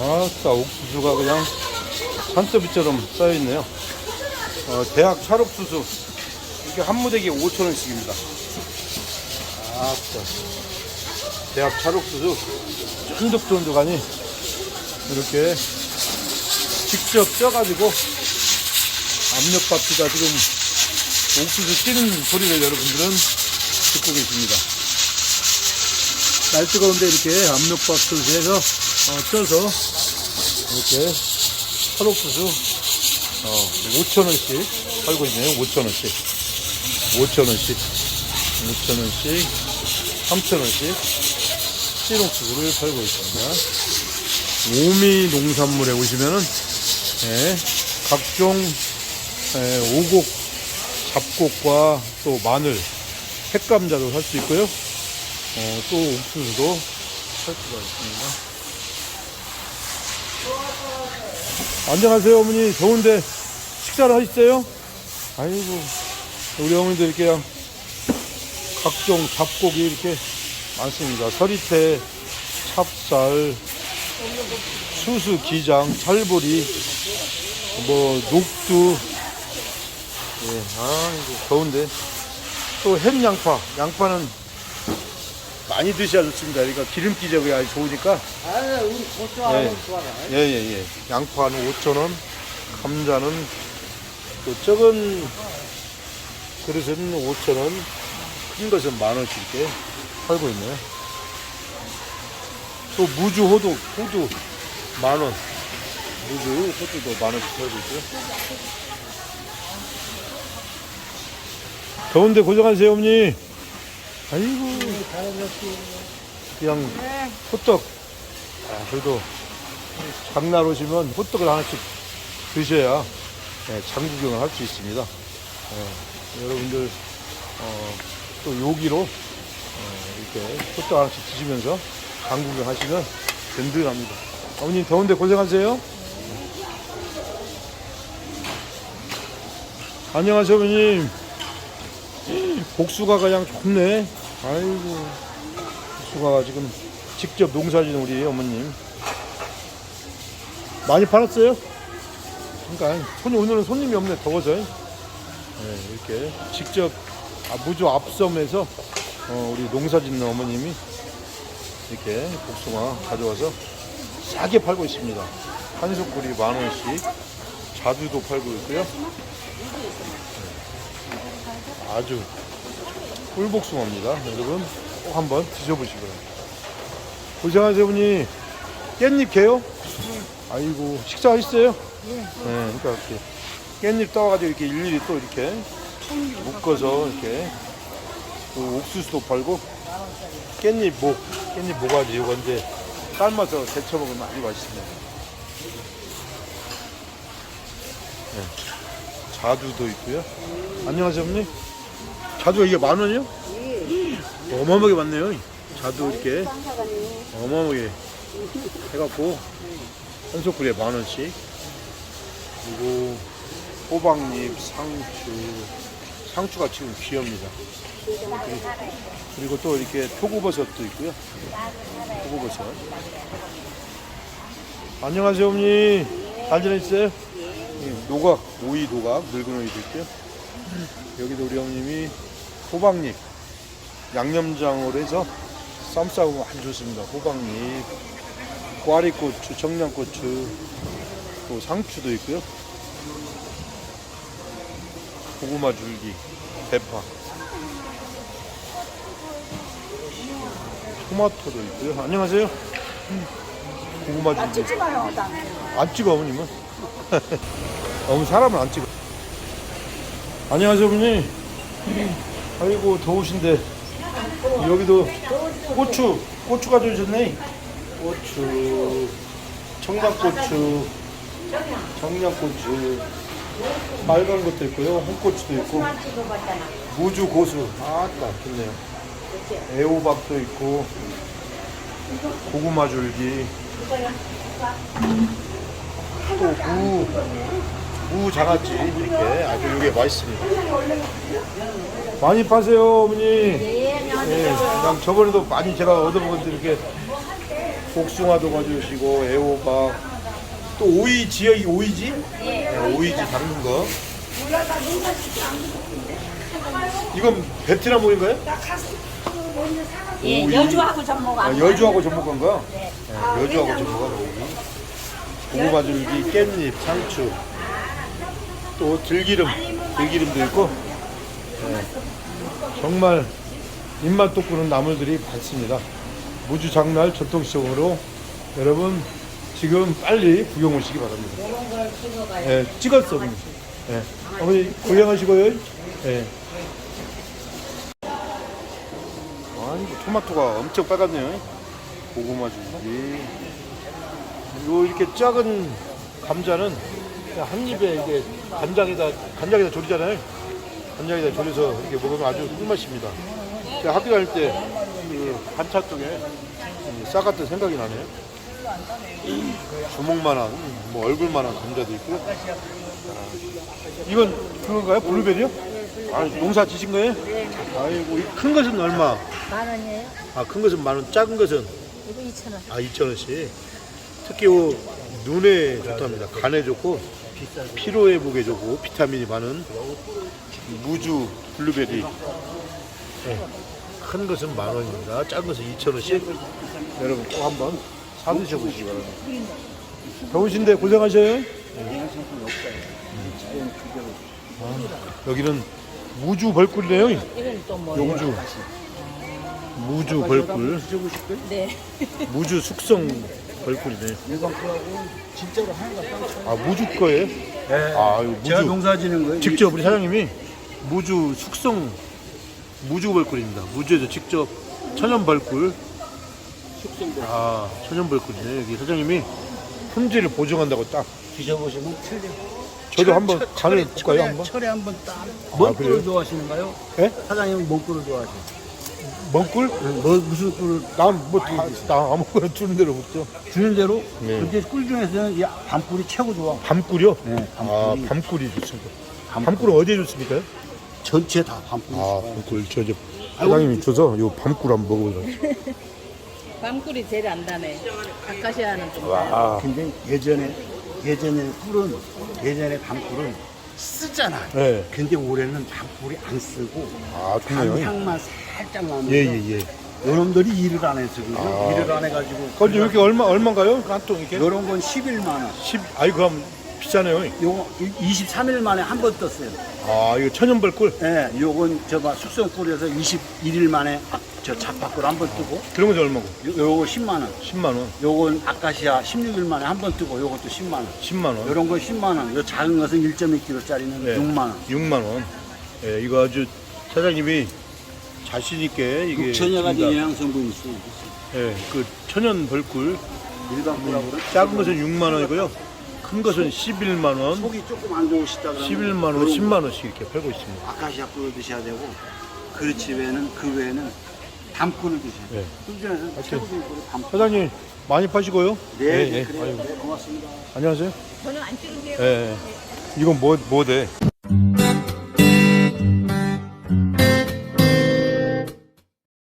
아따 옥수수가 그냥 산더미처럼 쌓여있네요. 어, 대학 찰옥수수. 이게 한 무대기에 5천원씩입니다. 아따 대학 찰옥수수. 쫀득쫀득하니 이렇게 직접 쪄가지고 압력밥솥에다 지금 옥수수 찌는 소리를 여러분들은 듣고 계십니다. 날 뜨거운데 이렇게 압력밥솥에서 어, 쪄서 이렇게 철옥수수 어, 5천원씩 팔고 있네요. 5천원씩. 5천원씩. 5천원씩. 3천원씩. 찌옥수수를 팔고 있습니다. 오미 농산물에 오시면은 예, 각종 예, 오곡, 잡곡과 또 마늘, 햇감자도 살 수 있고요. 어, 또 옥수수도 살 수가 있습니다. 안녕하세요, 어머니. 더운데 식사를 하셨어요? 아이고, 우리 어머니들 이렇게 각종 잡곡이 이렇게 많습니다. 서리태, 찹쌀, 수수, 기장, 찰보리, 뭐 녹두, 예, 아 이거 더운데 또 햄양파, 양파는 많이 드셔야 좋습니다. 그러니까 기름기 적이 아주 좋으니까 아, 우리 고추하고 네. 좋아라. 예예예. 양파는 5천 원, 감자는 또 적은 그릇은 5천 원, 큰 것은 만 원씩 이렇게 팔고 있네요. 또 무주 호두, 호두 만 원, 무주 호두도 만 원씩 팔고 있고요. 더운데 고생하세요, 어머니. 아이고, 그냥 호떡. 아, 그래도 장날 오시면 호떡을 하나씩 드셔야 예, 장구경을 할 수 있습니다. 예, 여러분들 어, 또 요기로 어, 이렇게 호떡 하나씩 드시면서 장구경 하시면 든든합니다. 어머님 더운데 고생하세요. 안녕하세요, 어머님. 복수가 그냥 좋네. 아이고, 복수가 지금 직접 농사진 우리 어머님. 많이 팔았어요? 그러니까 손님 오늘은 손님이 없네 더워서. 네, 이렇게 직접 아, 무주 앞섬에서 어, 우리 농사짓는 어머님이 이렇게 복숭아 가져와서 싸게 팔고 있습니다. 한 소쿠리 만 원씩 자두도 팔고 있고요. 네, 아주 꿀복숭아입니다. 여러분 꼭 한번 드셔보시고요. 고생하세요, 어머니. 깻잎 개요? 아이고, 식사하셨어요? 네. 그러니까 이렇게 깻잎 따와가지고 이렇게 일일이 또 이렇게 묶어서 이렇게 또 옥수수도 팔고 깻잎 목, 깻잎 모가지 이거 이제 삶아서 데쳐 먹으면 아주 맛있습니다. 네. 자두도 있고요. 안녕하세요, 어머니. 자두가 이게 만 원이요? 어마어마하게 많네요. 자두 이렇게 어마어마하게 해갖고 한 소쿠리에 만 원씩 그리고 호박잎, 상추 상추가 지금. 그리고, 그리고 또 이렇게 표고버섯도 있고요. 표고버섯. 안녕하세요, 어머니. 잘 지내셨어요? 예, 노각, 오이 노각, 늙은 오이도 있고요. 여기도 우리 어머님이 호박잎, 양념장으로 해서 쌈 싸우면 아주 좋습니다. 호박잎, 꽈리고추, 청양고추, 또 상추도 있고요. 고구마 줄기, 대파, 토마토도 있고요. 안녕하세요. 고구마 줄기. 찍지 마요. 나. 안 찍어 어머님은. 어머니 사람은 안 찍어. 안녕하세요 어머니. 아이고 더우신데 여기도 고추 고추 가져오셨네. 고추 청양고추 청양고추 빨간 것도 있고요 홍고추도 있고 무주 고수 아따 좋네요. 애호박도 있고 고구마 줄기 또무 무 장아찌 이렇게 아주 이게 맛있습니다. 많이 파세요 어머니. 네, 안녕하세요. 예, 그냥 저번에도 많이 제가 얻어먹었는데 이렇게 복숭아도 가져오시고 애호박 또 오이 지어 오이지? 네, 오이지 담근 거. 이건 베트남 오인가요? 예, 오이. 여주하고 전목 아, 안 여주하고 전복한 거? 네. 네, 여주하고 전복한 오이. 고구마줄기, 깻잎, 상추, 또 들기름, 들기름도 있고, 네, 정말 입맛 돋구는 나물들이 많습니다. 무주 장날 전통시장으로 여러분 지금 빨리 구경 오시기 바랍니다. 네, 찍었어. 네. 어머니 구경하시고요. 네. 아니, 뭐 토마토가 엄청 빨갛네요. 고구마 줄기. 요 이렇게 작은 감자는 한 입에 이게 간장에다 간장에다 졸이잖아요. 간장에다 졸여서 이렇게 먹으면 아주 꿀맛입니다. 제가 학교 다닐 때 그 반찬 쪽에 싸갔던 생각이 나네요. 주먹만한 뭐 얼굴만한 감자도 있고요. 아, 이건 그건가요? 블루베리요? 아, 농사 지신 거예요? 아이고, 이 큰 것은 얼마? 만 원이에요? 아, 큰 것은 만 원, 작은 것은 이거 2천 원. 아, 2,000원씩. 특히 요 눈에 좋답니다. 간에 좋고 피로 회복에 좋고 비타민이 많은 무주 블루베리. 네. 큰 것은 만 원입니다. 작은 것은 2,000원씩. 여러분 꼭 한번 사 드셔 보시기 바랍니다. 더우신데 고생하셔요. 아, 여기는 무주 벌꿀이네요. 용주. 무주 벌꿀. 네. 무주 숙성 벌꿀이네. 일반 거하고 진짜로 하나가 땅아 무주 거예요? 네. 아 이거 제가 무주 농사 지는 거예요. 직접 우리 사장님이 무주 숙성 무주 벌꿀입니다. 무주에서 직접 천연 벌꿀. 숙성도 아 천연 벌꿀이네. 여기 사장님이 품질을 보증한다고 딱. 드셔보시면 틀려. 저도 한번 간을 볼까요 한번? 철에 한번 딱. 그래요? 뭔 꿀을 좋아하시는가요? 예? 사장님은 뭔 꿀을 좋아하세요? 먹꿀? 뭐 무슨 꿀을 난뭐다 아무거나 주는 대로 먹죠. 주는 대로? 네. 근데 꿀 중에서는 이 밤꿀이 최고 좋아. 밤꿀이요? 네, 아 밤꿀이. 밤꿀이 좋습니다. 밤꿀. 밤꿀 은 어디에 좋습니까? 전체 다 밤꿀이 아 좋아요. 밤꿀 저 이제 사장님이 줘서 요 밤꿀 한번 먹어보자. 밤꿀이 제일 안 다네. 아카시아는 좀. 와. 근데 예전에 예전에 꿀은 예전에 밤꿀은 쓰잖아. 네. 근데 올해는 밤꿀이 안 쓰고 아 좋네요. 밤향만 살짝 나면서 예 예 예. 요놈들이 일을 안 해서 그래요. 아. 일을 안 해가지고 그건 이렇게 얼마 얼마인가요? 한 통 이렇게? 요런 건 11만 원. 10. 아이 그럼 비싸네요. 요거 23일 만에 한 번 떴어요. 아 이거 천연벌 꿀 예, 요건 저봐 숙성 꿀에서 21일 만에 아, 저 잡밥꿀 한 번 뜨고 그런 건 얼마고? 요, 요거 10만 원. 10만 원, 요건 아카시아 16일 만에 한 번 뜨고 요것도 10만 원. 10만 원, 요런 건 10만 원. 요 작은 것은 1.2kg짜리는 네. 6만 원. 6만 원. 예, 이거 아주 사장님이 자신 있게 이게 천여 가지. 영양 성분이 있어요. 예, 그 천연벌 꿀 일반 꿀하고 작은 것은 6만 원이고요. 큰 것은 11만 원, 속이 조금 안 좋으시다 그러면 11만 원, 요런 10만 원씩 이렇게 팔고 있습니다. 아카시아 꿀을 드셔야 되고 그렇지 외에는 그 외에는 밤꿀을 드셔야 돼요. 네. 꿀 중에서 최고인 꿀이 밤꿀. 사장님 많이 파시고요. 네, 예, 네, 예. 그래요. 아유, 네, 고맙습니다. 안녕하세요. 저는 안 찍은데요. 예, 예. 이건 뭐, 뭐 돼?